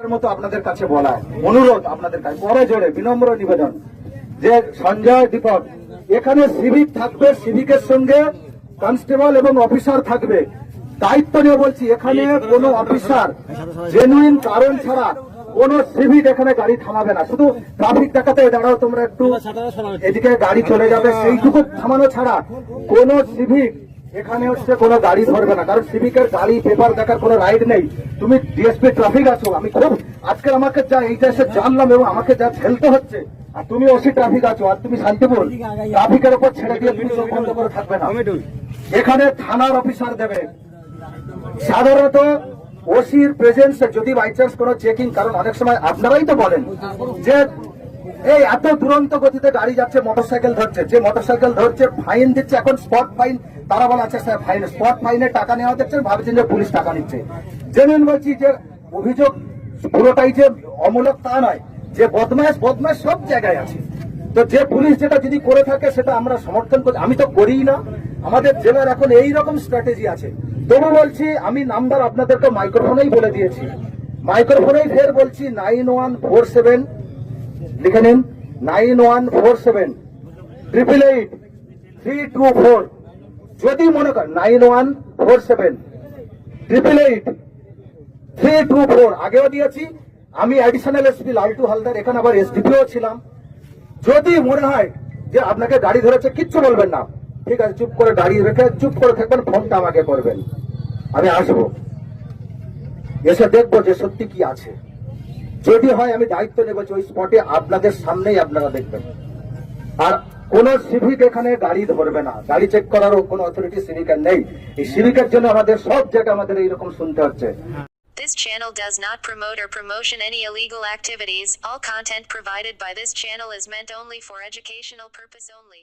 মতো আপনাদের কাছে বলা অনুরোধ আপনাদের কাছে পরে জোরে, বিনম্র নিবেদন। যে সঞ্জয় দীপক, এখানে সিভিক থাকবে, সিভিকের সঙ্গে কনস্টেবল এবং অফিসার থাকবে। দায়িত্ব নিয়ে বলছি, এখানে কোনো অফিসার জেনুইন কারণ ছাড়া কোন সিভিক এখানে গাড়ি থামাবে না। শুধু ট্রাফিক দেখাতে, দাঁড়াও তোমরা একটু। এদিকে গাড়ি চলে যাবে, সেইটুকু থামানো ছাড়া কোন সিভিক এখানে হচ্ছে কোনো গাড়ি ধরবে না। কারণ সিভিকের গাড়ি পেপার দেখার কোনো রাইড নেই। তুমি ডিএসপি ট্রাফিক আছো। আমি খুব আজকে আমাকে যা এইটা এসে জানলাম এবং আমাকে যা ঝেলতে হচ্ছে, আর তুমি ওসি ট্রাফিক আছো, আর তুমি শান্তিপুর ট্রাফিকের উপর ছেড়ে দিয়ে তুমি বন্ধ করে থাকবে না। এখানে থানার অফিসার দেবে। সাধারণত ওসির প্রেজেন্সে যদি বাই চান্স কোনো চেকিং কারণ অনেক সময় আপনারাই তো বলেন যে এই, এত দুরন্ত গতিতে গাড়ি যাচ্ছে মোটরসাইকেল ধরছে। যে মোটরসাইকেল ধরছে ফাইন দিচ্ছে, এখন স্পট ফাইন তারা বলে আছে স্যার ফাইন স্পট ফাইনে টাকা নেওয়া দেখছেন, ভাবছেন যে পুলিশ টাকা নিচ্ছে। জেনুইন বলছি যে, অভিযোগ পুরোটাই যে অমূলক তা নয়, যে বদমাস বদমাস সব জায়গায় আছে। তো যে পুলিশ যেটা যদি করে থাকে, সেটা আমরা সমর্থন করি। আমি তো করিই না। আমাদের জেলার এখন এই রকম স্ট্র্যাটেজি আছে। তবু বলছি, আমি নাম্বার আপনাদেরকে মাইক্রোফোনেই বলে দিয়েছি। মাইক্রোফোনেই ফের বলছি নাইন ওয়ান ফোর সেভেন লিখে নিন nine one four seven triple eight three two four যদি মনে করেন nine one four seven triple eight three two four আগেও দিয়েছি, আমি অ্যাডিশনাল এসপি লালটু হালদার, এখানে আবার এসডিপিও ছিলাম। যদি মনে হয় যে আপনাকে গাড়ি ধরেছে, কিচ্ছু বলবেন না। ঠিক আছে, চুপ করে দাঁড়িয়ে রেখে, চুপ করে থাকবেন, ফোনটা আমাকে করবেন। আমি আসব। এসে দেখব যে সত্যি কি আছে। যদি হয় আমি দায়িত্ব নেব যে ওই স্পটে আপনাদের সামনেই আপনারা দেখবেন আর কোন সিভিক এখানে গাড়ি ধরবে না গাড়ি চেক করারও কোনো অথরিটি সিভিকের নেই এই সিভিকের জন্য আমাদের সব জায়গায় আমাদের এইরকম শুনতে হচ্ছে This channel does not promote or promotion any illegal activities. All content provided by this channel is meant only for educational purpose only.